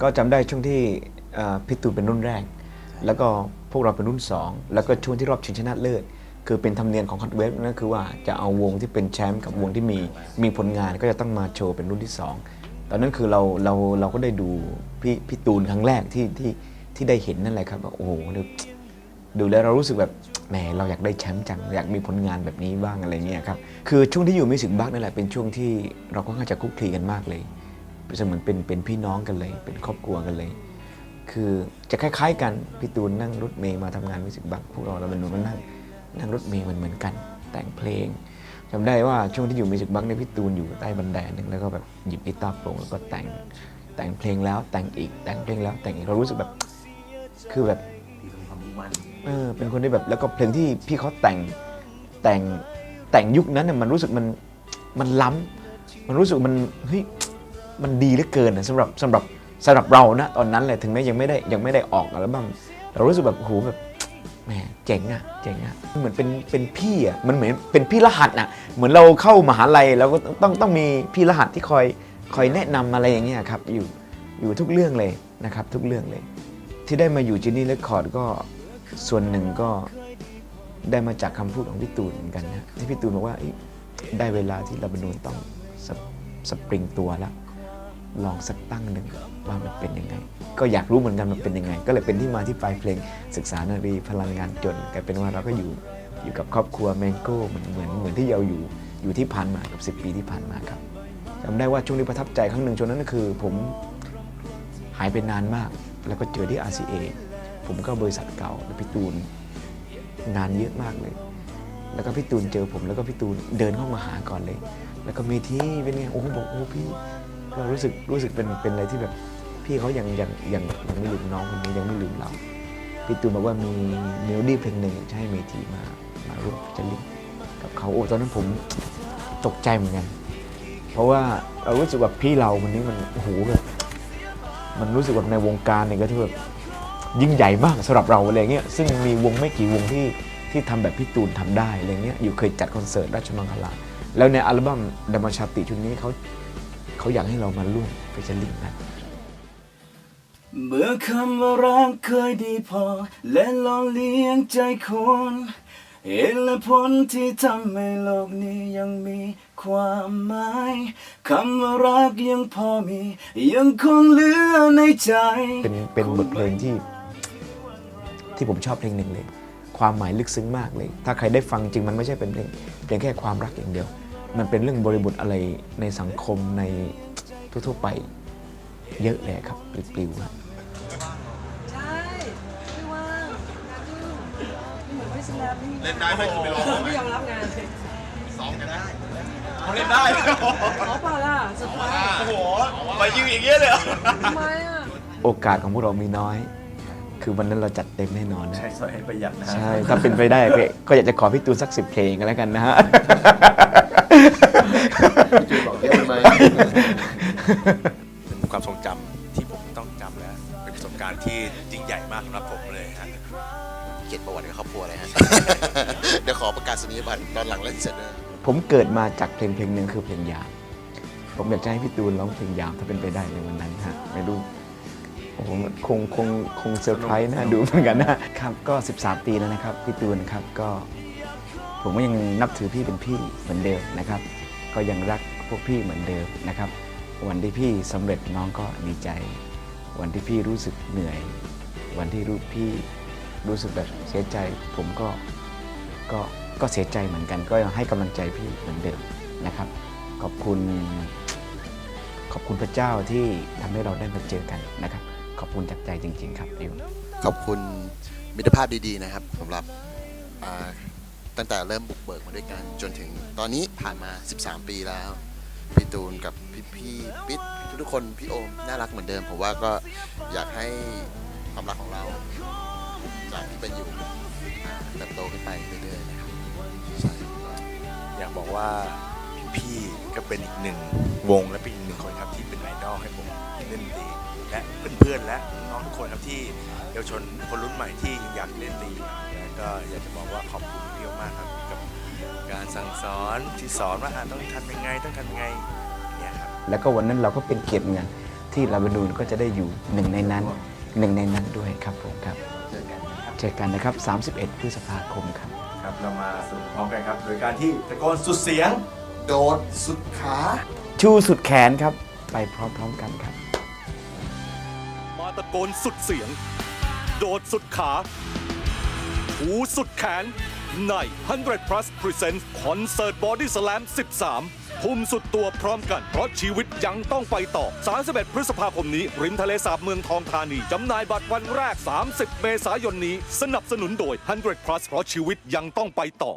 ก็จำได้ช่วงที่เอ่อพี่ตูนเป็นรุ่นแรก แล้วก็พวกเราเป็นรุ่น 2 แล้วก็ช่วงที่รอบชิงชนะเลิศ คือเป็นธรรมเนียมของคอนเวฟนั่นคือว่าจะเอาวงที่เป็นแชมป์กับวงที่มีมีผลงานก็จะต้องมาโชว์เป็นรุ่นที่ 2 ตอนนั้นคือเราเราเราก็ได้ดูพี่พี่ตูนครั้งแรกที่ที่ที่ได้เห็นนั่นแหละครับว่าโอ้โหดูดูแล้วเรารู้สึกแบบแหมเราอยากได้แชมป์จังอยากมีผลงานแบบนี้บ้างอะไรเงี้ยครับคือช่วงที่อยู่มิวสิกบัคนั่นแหละเป็นช่วงที่เราก็ค่อนข้างจะคลุกคลีกันมากเลย เป็นเสมือนเป็นเป็นพี่น้องกันเลย เป็นครอบครัวกันเลย คือจะคล้าย ๆ กันพี่ตูนนั่งรถเมย์มาทำงานมิวสิกบังพวกเราเราเป็นหนูก็นั่งนั่งรถเมย์มันเหมือนกัน แต่งเพลงจำได้ว่าช่วงที่อยู่มิวสิกบังเนี่ยพี่ตูนอยู่ใต้บันไดนึงแล้วก็แบบหยิบกีตาร์โปร่งแล้วก็แต่งแต่งเพลงแล้วแต่งอีกแต่งเพลงแล้วแต่งอีกเรารู้สึกแบบคือแบบเออเป็นคนที่แบบแล้วก็เพลงที่พี่เขาแต่งแต่งแต่งยุคนั้นน่ะมันรู้สึกมันมันล้ำมันรู้สึกมันเฮ้ย มันดีเหลือเกินนะสำหรับสำหรับสำหรับเรานะตอนนั้นเลยถึงแม้ยังไม่ได้ยังไม่ได้ออกอัลบั้มเรารู้สึกแบบโหแบบแหมเจ๋งอะเจ๋งอะเหมือนเป็นเป็นพี่อะมันเหมือนเป็นพี่รหัสอะเหมือนเราเข้ามหาลัยแล้วก็ต้องต้องมีพี่รหัสที่คอยคอยแนะนำอะไรอย่างเงี้ยครับอยู่อยู่ทุกเรื่องเลยนะครับ ทุกเรื่องเลย ที่ได้มาอยู่จินนี่เรคคอร์ดก็ส่วนหนึ่งก็ได้มาจากคำพูดของพี่ตูนเหมือนกันนะที่พี่ตูนบอกว่าได้เวลาที่ลาบานูนต้องสสปริงตัวแล้ว ลองสักตั้งหนึ่งว่ามันเป็นยังไง ก็อยากรู้เหมือนกันมันเป็นยังไง ก็เลยเป็นที่มาที่ไปเพลงศึกษานารีพลังงานจนกลายเป็นว่าเราก็อยู่อยู่กับครอบครัวแมงโก้เหมือนเหมือนเหมือนที่เราอยู่อยู่ที่ผ่านมากับ 10 ปีที่ผ่านมาครับจำได้ว่าช่วงที่ประทับใจครั้งหนึ่งช่วงนั้นก็คือ ผมหายไปนานมาก แล้วก็เจอที่ RCA ผมก็บริษัทเก่าแล้วพี่ตูนงานเยอะมากเลย แล้วก็พี่ตูนเจอผมแล้วก็พี่ตูนเดินเข้ามาหาก่อนเลย แล้วก็มีที่เป็นไงโอ้บอกโอ้พี่ เรารู้สึกรู้สึกเป็นเป็นอะไรที่แบบพี่เขายังยังยังยังไม่ลืมน้องคนนี้ยังไม่ลืมเราพี่ตูนบอกว่ามีเมโลดี้เพลงหนึ่งจะให้เมทีมามาร่วมจะลิงกับเขาโอ้ตอนนั้นผมตกใจเหมือนกันเพราะว่าเรารู้สึกว่าพี่เราคนนี้มันโอ้โหแบบมันรู้สึกว่าในวงการเนี่ยก็ที่แบบยิ่งใหญ่มากสำหรับเราอะไรเงี้ยซึ่งมีวงไม่กี่วงที่ที่ทำแบบพี่ตูนทำได้อะไรเงี้ยอยู่เคยจัดคอนเสิร์ตราชมังคลาแล้วในอัลบั้มดามาชาติชุดนี้เขา เขาอยากให้เรามาร่วมไปจะลิงกันเมื่อคำว่ารักเคยดีพอ และหล่อเลี้ยงใจคนเหตุและผลที่ทำให้โลกนี้ยังมีความหมายคำว่ารักยังพอมี ยังคงเหลือในใจ เป็นเป็นบทเพลงที่ ที่ผมชอบเพลงหนึ่งเลย ความหมายลึกซึ้งมากเลย ถ้าใครได้ฟังจริงมันไม่ใช่เป็นเพลงเพียงแค่ความรักอย่างเดียว มันเป็นเรื่องบริบทอะไรในสังคมในทั่วๆไปเยอะเลยครับปลิวๆครับใช่ไม่ว่างงานยุ่งไม่เหมือนพี่สแลมไม่มีเล่นได้ไหมคุณไปลองไม่ยอมรับงานซ้อมกันได้เขาเล่นได้ขอเปล่าล่ะสุดท้ายโอ้โหมายืนอย่างเงี้ยเลยเหรอทำไมอะ โอกาสของพวกเรามีน้อย คือวันนั้นเราจัดเต็มแน่นอนนะใช้สอยให้ประหยัดนะฮะ ใช่ ถ้าเป็นไปได้ก็ก็อยากจะขอพี่ตูนสักสิบเพลงกันแล้วกันนะฮะ เป็นความทรงจำที่ผมต้องจำและเป็นประสบการณ์ที่ยิ่งใหญ่มากสำหรับผมเลยฮะเกียรติประวัติกับครอบครัวเลยฮะ เดี๋ยวขอประกาศนียบัตรตอนหลังเล่นเสร็จเลยผมเกิดมาจากเพลงเพลงหนึ่งคือเพลงยาม ผมอยากจะให้พี่ตูนร้องเพลงยามถ้าเป็นไปได้ในวันนั้นฮะไม่รู้โอ้โหคงคงคงเซอร์ไพรส์นะดูเหมือนกันนะครับ ก็ 13 ปีแล้วนะครับพี่ตูนครับก็ ผมก็ยังนับถือพี่เป็นพี่เหมือนเดิมนะครับ ก็ยังรักพวกพี่เหมือนเดิมนะครับ วันที่พี่สำเร็จน้องก็ดีใจ วันที่พี่รู้สึกเหนื่อย วันที่รู้พี่รู้สึกแบบเสียใจ ผมก็ก็ก็เสียใจเหมือนกัน ก็ยังให้กำลังใจพี่เหมือนเดิมนะครับ ขอบคุณ ขอบคุณพระเจ้าที่ทำให้เราได้มาเจอกันนะครับ ขอบคุณจากใจจริง ๆ ครับดิวขอบคุณมิตรภาพดีๆนะครับสำหรับตั้งแต่เริ่มบุกเบิกมาด้วยกันจนถึงตอนนี้ผ่านมา 13 ปีแล้ว พี่ตูนกับพี่พี่ปิ๊ดทุกๆคนพี่โอมน่ารักเหมือนเดิม ผมว่าก็อยากให้ความรักของเรา จากที่เป็นอยู่เติบโตขึ้นไปเรื่อยๆนะครับใช่อยากบอกว่าพี่ๆก็เป็นอีกหนึ่งวงและเป็นอีกหนึ่งคนครับที่เป็นไอดอลให้ผมเล่นดีและเพื่อนๆและน้องทุกคนครับที่เยาวชนคนรุ่นใหม่ที่ยังอยากเล่นดีและก็อยากจะบอกว่าขอบคุณพี่มากครับกับ การสั่งสอนที่สอนว่าอะต้องทำยังไงต้องทำยังไงเนี่ยครับแล้วก็วันนั้นเราก็เป็นเกียรติเหมือนกันที่ลาบานูนก็จะได้อยู่หนึ่งในนั้นหนึ่งในนั้นด้วยครับผมครับเจอกันนะครับเจอกันนะครับ 31 พฤษภาคมครับครับเรามาสนุกพร้อมกันครับโดยการที่ตะโกนสุดเสียง โดดสุดขาชูสุดแขนครับ ไปพร้อมๆกันครับ มาตะโกนสุดเสียง โดดสุดขา หูสุดแขน ใน 100 plus presents Concert Body Slam 13 ภูมิสุดตัวพร้อมกัน เพราะชีวิตยังต้องไปต่อ 31 พฤษภาคมนี้ ริมทะเลสาบเมืองทองธานี จำหน่ายบัตรวันแรก 30 เมษายนนี้ สนับสนุนโดย 100 plus เพราะชีวิตยังต้องไปต่อ